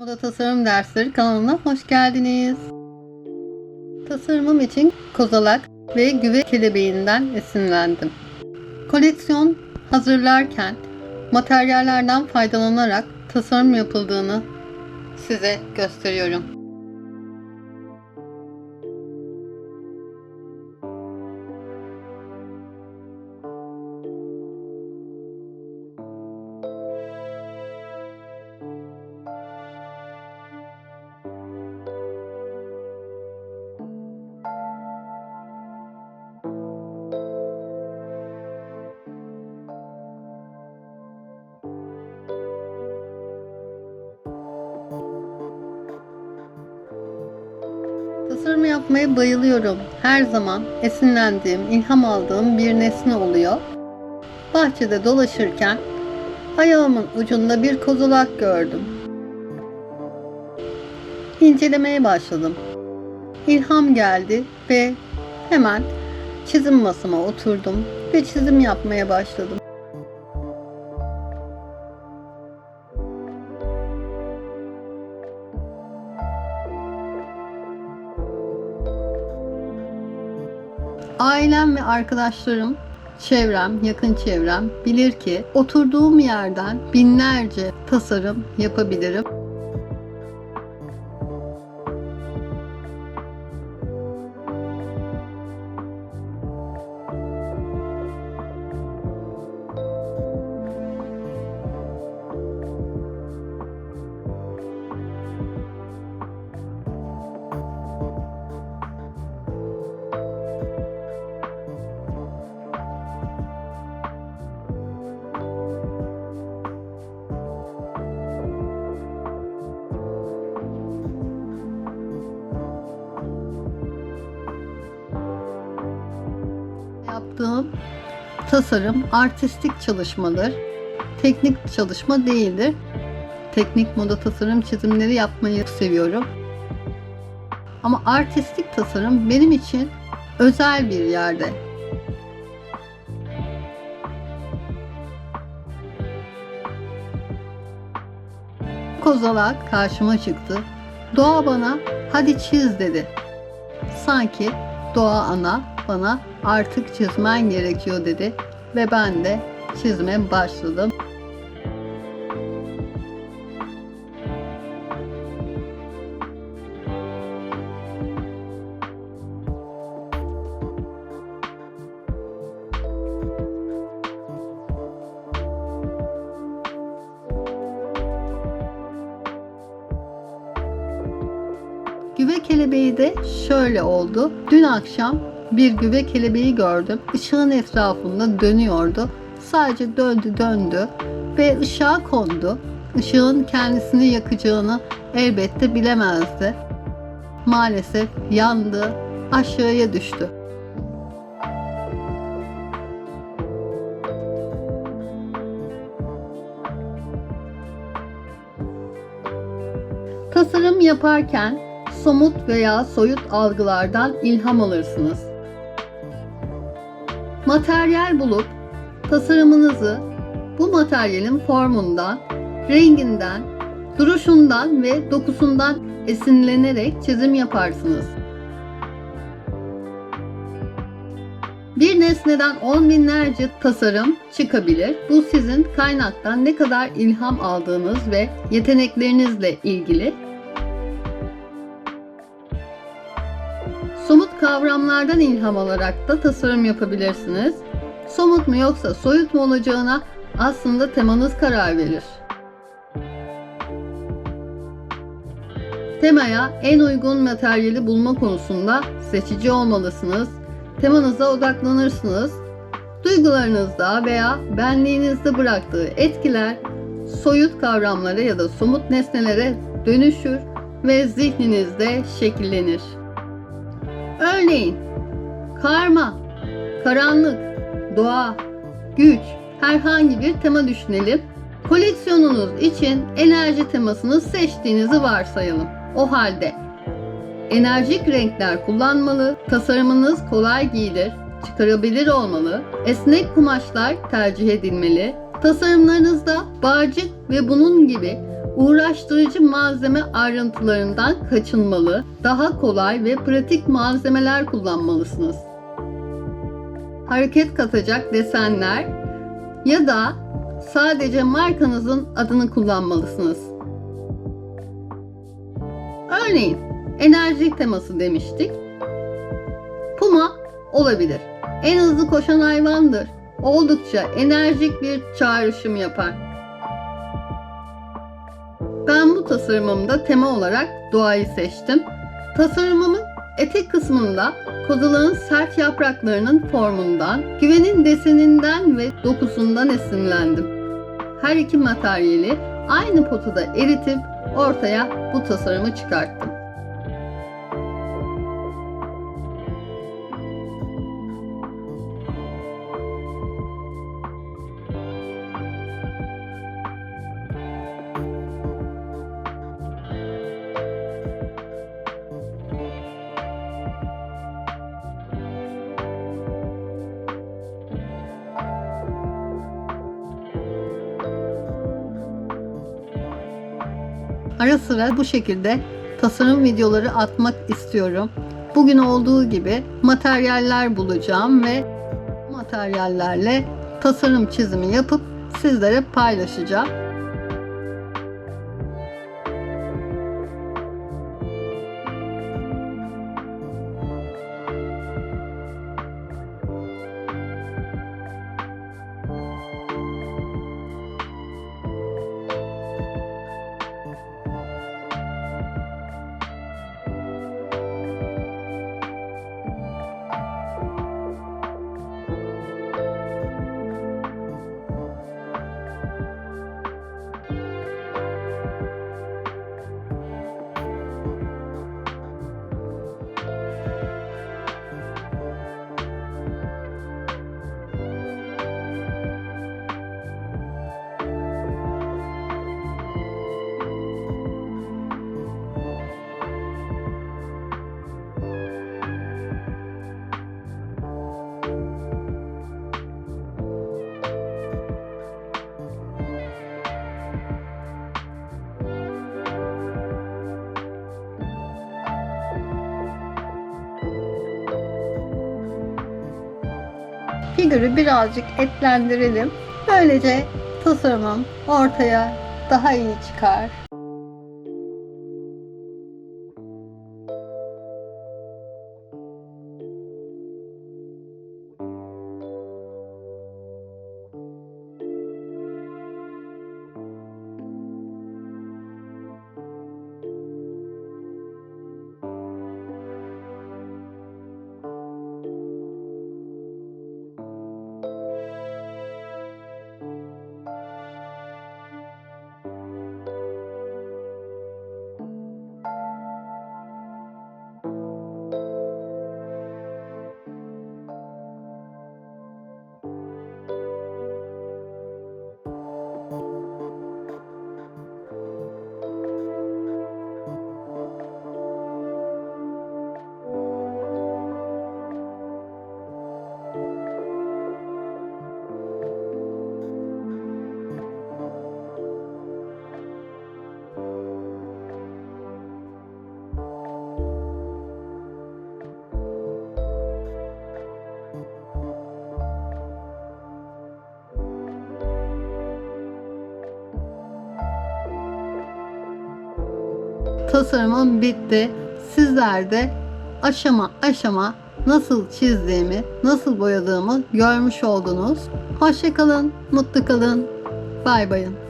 Moda Tasarım Dersleri kanalına hoş geldiniz. Tasarımım için kozalak ve güve kelebeğinden esinlendim. Koleksiyon hazırlarken materyallerden faydalanarak tasarım yapıldığını size gösteriyorum. Tasarım yapmaya bayılıyorum. Her zaman esinlendiğim, ilham aldığım bir nesne oluyor. Bahçede dolaşırken ayağımın ucunda bir kozalak gördüm. İncelemeye başladım. İlham geldi ve hemen çizim masama oturdum ve çizim yapmaya başladım. Ailem ve arkadaşlarım, çevrem, yakın çevrem bilir ki oturduğum yerden binlerce tasarım yapabilirim. Tasarım artistik çalışmadır. Teknik çalışma değildir. Teknik moda tasarım çizimleri yapmayı seviyorum. Ama artistik tasarım benim için özel bir yerde. Kozalak karşıma çıktı. Doğa bana hadi çiz dedi. Sanki doğa ana bana artık çizmen gerekiyor dedi ve ben de çizmeye başladım. Güve kelebeği de şöyle oldu. Dün akşam bir güve kelebeği gördüm. Işığın etrafında dönüyordu. Sadece döndü döndü ve ışığa kondu. Işığın kendisini yakacağını elbette bilemezdi. Maalesef yandı, aşağıya düştü. Tasarım yaparken somut veya soyut algılardan ilham alırsınız. Materyal bulup tasarımınızı bu materyalin formundan, renginden, duruşundan ve dokusundan esinlenerek çizim yaparsınız. Bir nesneden on binlerce tasarım çıkabilir. Bu sizin kaynaktan ne kadar ilham aldığınız ve yeteneklerinizle ilgili. Kavramlardan ilham alarak da tasarım yapabilirsiniz. Somut mu yoksa soyut mu olacağına aslında temanız karar verir. Temaya en uygun materyali bulma konusunda seçici olmalısınız. Temanıza odaklanırsınız. Duygularınızda veya benliğinizde bıraktığı etkiler soyut kavramlara ya da somut nesnelere dönüşür ve zihninizde şekillenir. Örneğin karma, karanlık, doğa, güç, herhangi bir tema düşünelim. Koleksiyonunuz için enerji temasını seçtiğinizi varsayalım. O halde enerjik renkler kullanmalı, tasarımınız kolay giyilir, çıkarabilir olmalı, esnek kumaşlar tercih edilmeli, tasarımlarınızda bağcık ve bunun gibi Uğraştırıcı malzeme ayrıntılarından kaçınmalı, daha kolay ve pratik malzemeler kullanmalısınız. Hareket katacak desenler ya da sadece markanızın adını kullanmalısınız. Örneğin enerji teması demiştik. Puma olabilir. En hızlı koşan hayvandır. Oldukça enerjik bir çağrışım yapar. Ben bu tasarımımda tema olarak doğayı seçtim. Tasarımımın etek kısmında kozalağın sert yapraklarının formundan, güvenin deseninden ve dokusundan esinlendim. Her iki materyali aynı potada eritip ortaya bu tasarımı çıkarttım. Ara sıra bu şekilde tasarım videoları atmak istiyorum. Bugün olduğu gibi materyaller bulacağım ve materyallerle tasarım çizimi yapıp sizlere paylaşacağım. Figürü birazcık etlendirelim. Böylece tasarımım ortaya daha iyi çıkar. Tasarımım bitti. Sizler de aşama aşama nasıl çizdiğimi, nasıl boyadığımı görmüş oldunuz. Hoşçakalın, mutlu kalın. Bay bayın.